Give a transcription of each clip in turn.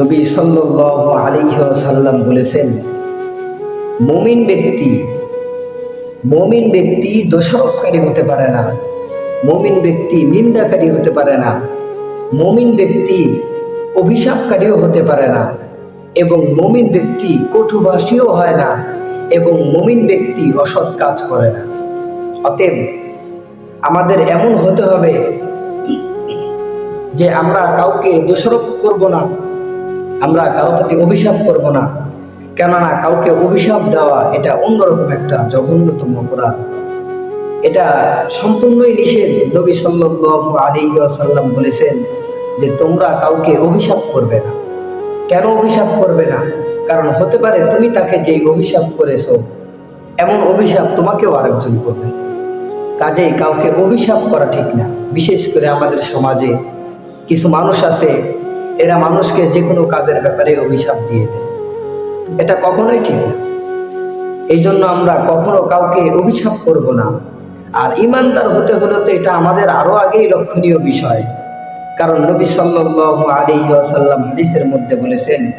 নবী সাল্লাহ আলিহাসাল্লাম বলেছেন, মমিন ব্যক্তি মমিন ব্যক্তি দোষারোপকারী হতে পারে না, মমিন ব্যক্তি নিন্দাকারী হতে পারে না, মমিন ব্যক্তি অভিশাপকারীও হতে পারে না এবং মমিন ব্যক্তি কটুভাষীও হয় না এবং মমিন ব্যক্তি অসৎ কাজ করে না। অতএব আমাদের এমন হতে হবে যে আমরা কাউকে দোষারোপ করব না আমরা কারও প্রতি অভিশাপ করব না। কেননা কাউকে অভিশাপ দেওয়া এটা অন্যরকম একটা জঘন্যতম অপরাধ। এটা সম্পূর্ণই নিষেধ। নবী সাল্লাল্লাহু আলাইহি ওয়াসাল্লাম বলেছেন যে তোমরা কাউকে অভিশাপ করবে না। কেন অভিশাপ করবে না? কারণ হতে পারে তুমি তাকে যেই অভিশাপ করেছ, এমন অভিশাপ তোমাকেও আরেকজন করবে। কাজেই কাউকে অভিশাপ করা ঠিক না। বিশেষ করে আমাদের সমাজে কিছু মানুষ আছে এরা মানুষকে যে কোনো কাজের ব্যাপারে অভিশাপ দিয়ে দেয়। এটা কখনোই ঠিক না। এই জন্য আমরা কখনো কাউকে অভিশাপ করব না। আর ইমানদার হতে হলে তো এটা আমাদের আরও আগেই লক্ষণীয় বিষয়। কারণ নবী সাল্লাল্লাহু আলাইহি ওয়াসাল্লাম হাদিসের মধ্যে বলেছেন,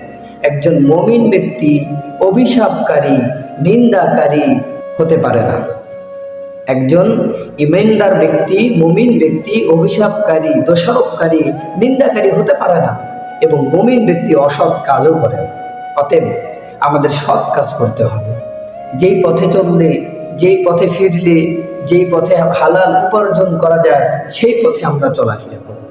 একজন মমিন ব্যক্তি অভিশাপকারী, নিন্দাকারী হতে পারে না। একজন ইমেনদার ব্যক্তি, মুমিন ব্যক্তি, অভিশাপকারী, দোষারোপকারী, নিন্দাকারী হতে পারে না এবং মুমিন ব্যক্তি অসৎ কাজও করে অতএব আমাদের সৎ কাজ করতে হবে। যেই পথে চললে, যেই পথে ফিরলে, যেই পথে হালাল উপার্জন করা যায়, সেই পথে আমরা চলাফেরা করব।